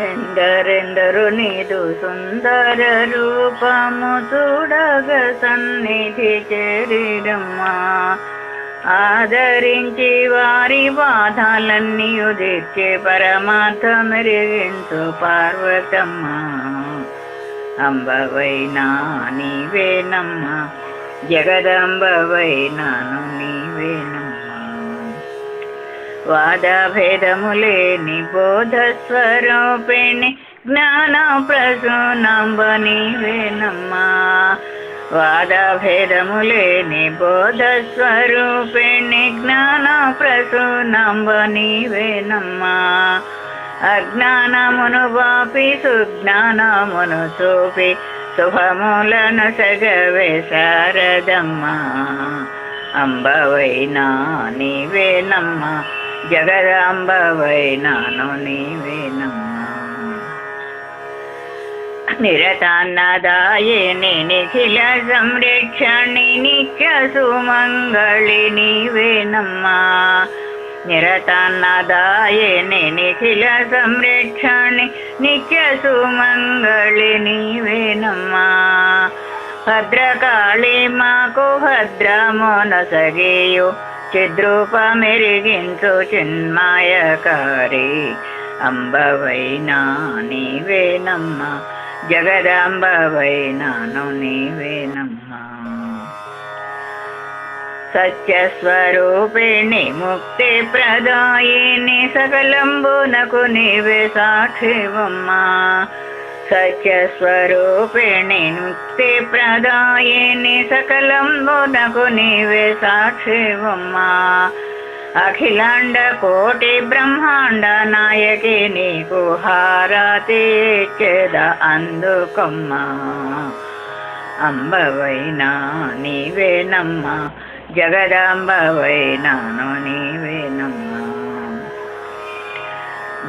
ఎందరెందరు నీదు సుందర రూపము చూడగ సన్నిధి చేరిడమ్మా. ఆదరించి వారి బాధలన్నీ ఉదిర్చే పరమార్థ మెరిగించు పార్వతమ్మ. అంబవైనా నీవేనమ్మా జగదంబవైనాను వాదభేదములేని బోధ స్వరూపిణి జ్ఞాన ప్రసూనంబని నీవేనమ్మా వాదభేదములేని బోధ స్వరూపిణి జ్ఞాన ప్రసూనంబని నీవేనమ్మా అజ్ఞానమును వాపి సుజ్ఞానమును చూపి శుభములను సగవే శారదమ్మా. అంబవైనా నీవేనమ్మా జగదాంబవైనాను నీవేనమ్మా నిరతాన్నదాయిని నిఖిల సంరక్షణి నిత్య సుమంగళి నీవేనమ్మా నిరతాన్నదాయిని నిఖిల సంరక్షణి నిత్య సుమంగళి నీవేనమ్మా భద్రకాళి మాకు భద్రమోనసగేయు చిద్రూపమెరిగించు చిన్మాయకారి. అంబవైనా నీవేనమ్మ జగదాంబవైనాను నీవేనమ్మ సత్యస్వరూపిణి ముక్తి ప్రదాయిని సకలంబునకు నీవే సాక్షివమ్మా సత్యస్వరూపిణి ముక్తి ప్రదాయిని సకలంబునకు నీవే సాక్షివమ్మా. అఖిలాండ కోటి బ్రహ్మాండ నాయకి నీకు హారతి చెద అందుకమ్మా. అంబవైనా నీవేనమ్మా జగదాంబవైనాను నీవేనమ్మా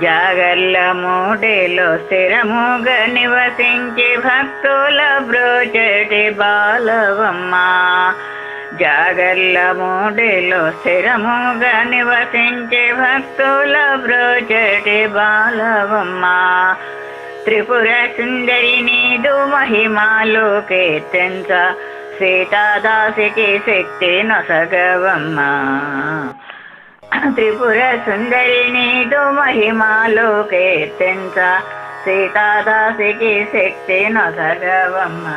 జాగర్ల మూడిలో స్థిరముగా నివసించి భక్తుల బ్రోచటి బాలవమ్మ. జాగర్ల మూడిలో స్థిరముగా నివసించి భక్తుల బ్రోచటి బాలవమ్మ. త్రిపుర సుందరి నీదు మహిమాలో కీర్తించ సీతాదాసికి శక్తి నొసగవమ్మా. త్రిపుర సుందరిని నీదు మహిమాలు సీతాదాసికి శక్తి నొసగవమ్మా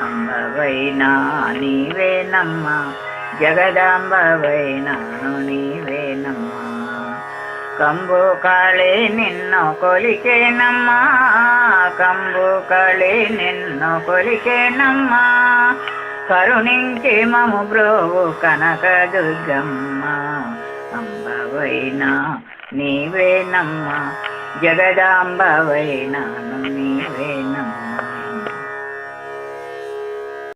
అంబవైనా నీవేనమ్మా జగదాంబవైనాను నీవేనమ్మా కంబు కాళే నిన్ను కొలికేనమ్మా కంబు కాళే నిన్ను కొలికేనమ్మా కరుణించి మము బ్రోవు కనక దుర్గమ్మ. అంబవైనా నీవేనమ్మా జగదాంబవైనాను నీవేనమ్మ